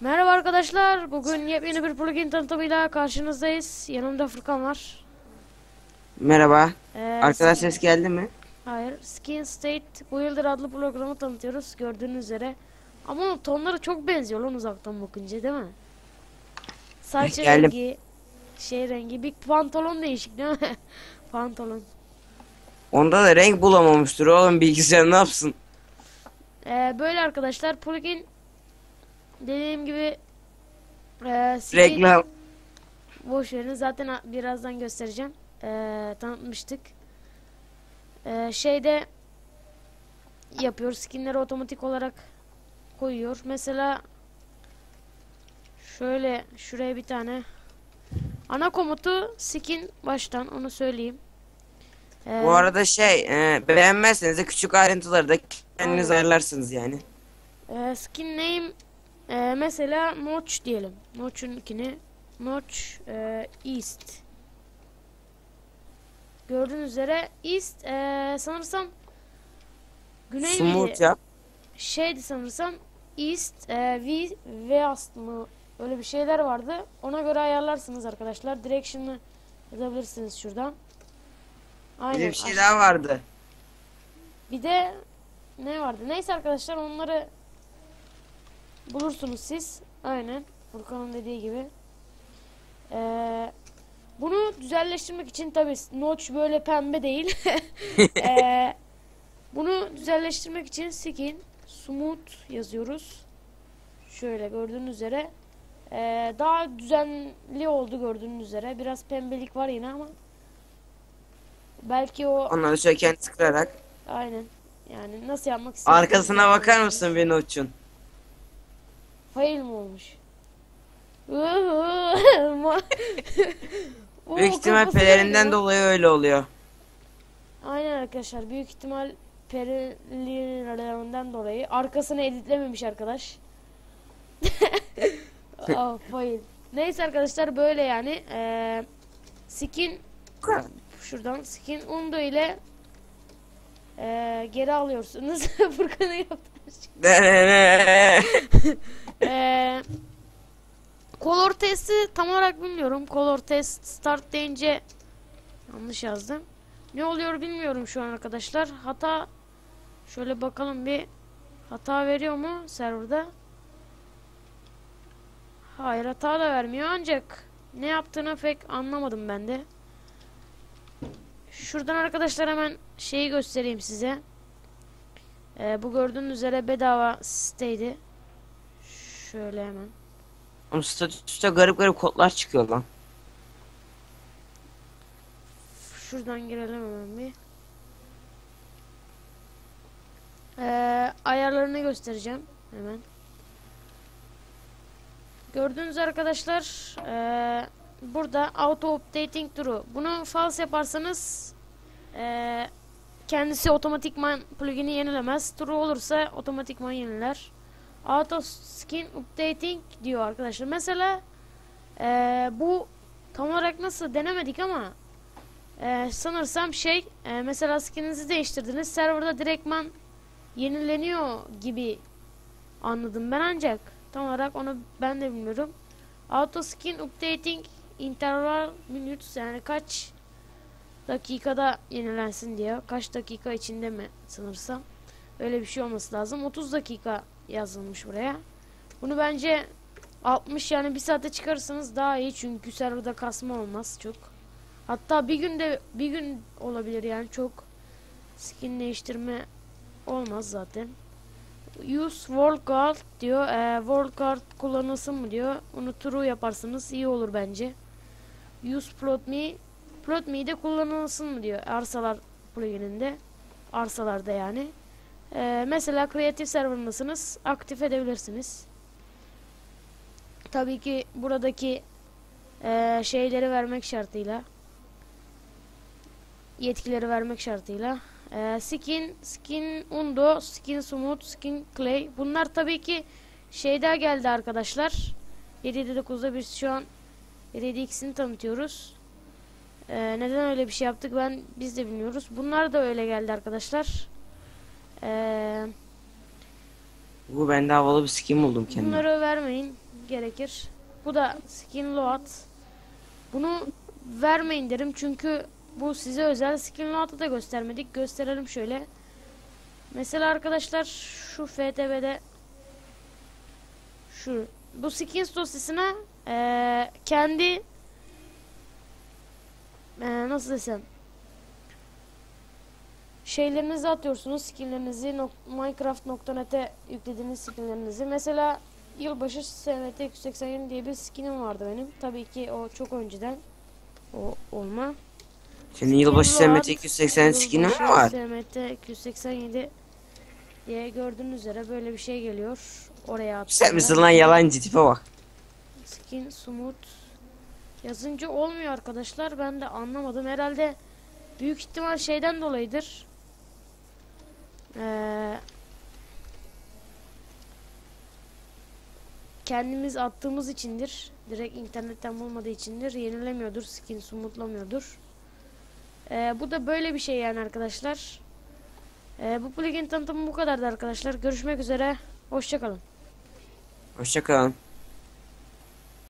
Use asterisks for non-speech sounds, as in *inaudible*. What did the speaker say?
Merhaba arkadaşlar. Bugün yepyeni bir plugin tanıtımıyla karşınızdayız. Yanımda Furkan var. Merhaba. Ee, Arkadan Skin- ses geldi mi? Hayır. Skin State Builder adlı programı tanıtıyoruz gördüğünüz üzere. Ama onun tonları çok benziyor lan uzaktan bakınca değil mi? Saç Geldim. rengi, şey rengi, bir pantolon değişik değil mi? *laughs* pantolon. Onda da renk bulamamıştır oğlum bilgisayar ne yapsın? Ee, böyle arkadaşlar plugin dediğim gibi e, skin- Reklam. Boş verin zaten birazdan göstereceğim. Ee, tanıtmıştık. Ee, şeyde yapıyor. Skinleri otomatik olarak koyuyor. Mesela şöyle şuraya bir tane ana komutu skin baştan onu söyleyeyim. Ee, Bu arada şey e, beğenmezseniz de küçük ayrıntıları da kendiniz Aynen. ayarlarsınız yani. Ee, skin name e, mesela Notch diyelim. Notch'unkini Notch e, East. Gördüğünüz üzere East e, sanırsam Güney miydi? yap. Şeydi sanırsam East e, V West mı? Öyle bir şeyler vardı. Ona göre ayarlarsınız arkadaşlar. Direction'ı yazabilirsiniz şuradan. Bir Aynen. de bir şey daha vardı. bir de ne vardı? Neyse arkadaşlar onları bulursunuz siz. Aynen. Furkan'ın dediği gibi. Ee, bunu güzelleştirmek için tabi notch böyle pembe değil. *laughs* Ee, bunu güzelleştirmek için skin smooth yazıyoruz. Şöyle gördüğünüz üzere. Ee, daha düzenli oldu gördüğünüz üzere. Biraz pembelik var yine ama belki o Onları şöyle kendi tıklayarak. Aynen. Yani nasıl yapmak istiyorsun? Arkasına bakar mısın bir uçun? Fail mi olmuş? *laughs* Büyük ihtimal pelerinden dolayı öyle oluyor. Aynen arkadaşlar. Büyük ihtimal perilerinden dolayı. Arkasını editlememiş arkadaş. *laughs* Aa, fail. Neyse arkadaşlar böyle yani. Ee, skin şuradan skin undo ile ee, geri alıyorsunuz. *laughs* Furkan'ı yaptığınız Ee, color testi tam olarak bilmiyorum. Color test start deyince yanlış yazdım. Ne oluyor bilmiyorum şu an arkadaşlar. Hata şöyle bakalım bir hata veriyor mu serverda? Hayır hata da vermiyor ancak ne yaptığını pek anlamadım ben de. Şuradan arkadaşlar hemen şeyi göstereyim size. Ee, bu gördüğünüz üzere bedava siteydi. Şöyle hemen. Oğlum statüste garip garip kodlar çıkıyor lan. Şuradan girelim hemen bir. Ee, ayarlarını göstereceğim hemen. Gördüğünüz arkadaşlar ee, burada auto updating true. Bunu false yaparsanız ee, kendisi otomatikman plugin'i yenilemez. True olursa otomatikman yeniler. Auto skin updating diyor arkadaşlar. Mesela ee, bu tam olarak nasıl denemedik ama ee, sanırsam şey e, mesela skininizi değiştirdiniz serverda direktman yenileniyor gibi anladım ben ancak tam olarak onu ben de bilmiyorum. Auto skin updating interval minutes yani kaç dakikada yenilensin diyor. Kaç dakika içinde mi sanırsam. Öyle bir şey olması lazım. 30 dakika yazılmış buraya. Bunu bence 60 yani bir saate çıkarırsanız daha iyi çünkü serverda kasma olmaz çok. Hatta bir günde bir gün olabilir yani çok skin değiştirme olmaz zaten. Use World diyor. Ee, World Guard kullanılsın mı diyor. Onu true yaparsınız iyi olur bence. Use Plot Me Plot Me de kullanılsın mı diyor. Arsalar plugininde. Arsalarda yani. Ee, mesela Creative Server'ındasınız. Aktif edebilirsiniz. Tabii ki buradaki ee, şeyleri vermek şartıyla yetkileri vermek şartıyla. Ee, skin, skin undo, skin smooth, skin clay. Bunlar tabii ki şeyde geldi arkadaşlar. 7.9'da biz şu an 7.2'sini tanıtıyoruz. Ee, neden öyle bir şey yaptık ben biz de bilmiyoruz. Bunlar da öyle geldi arkadaşlar. Ee, Bu ben de havalı bir skin buldum kendime. bunları vermeyin. gerekir. Bu da skin load. Bunu vermeyin derim çünkü bu size özel skin load'ı da göstermedik. Gösterelim şöyle. Mesela arkadaşlar şu FTB'de şu bu skins dosyasına eee, kendi eee, nasıl desem şeylerinizi atıyorsunuz skinlerinizi nok- Minecraft.net'e yüklediğiniz skinlerinizi mesela yılbaşı SMT 280 diye bir skinim vardı benim tabii ki o çok önceden o olma Senin yılbaşı SMT 280 skini mi var? SMT 287 diye gördüğünüz üzere böyle bir şey geliyor oraya attım Sen misin lan yalancı tipe bak. Skin smooth yazınca olmuyor arkadaşlar. Ben de anlamadım. Herhalde büyük ihtimal şeyden dolayıdır. Ee, kendimiz attığımız içindir. Direkt internetten bulmadığı içindir. Yenilemiyordur. Skin smoothlamıyordur. Ee, bu da böyle bir şey yani arkadaşlar. Ee, bu plugin tanıtımı bu kadardı arkadaşlar. Görüşmek üzere. Hoşçakalın. Hoşçakalın.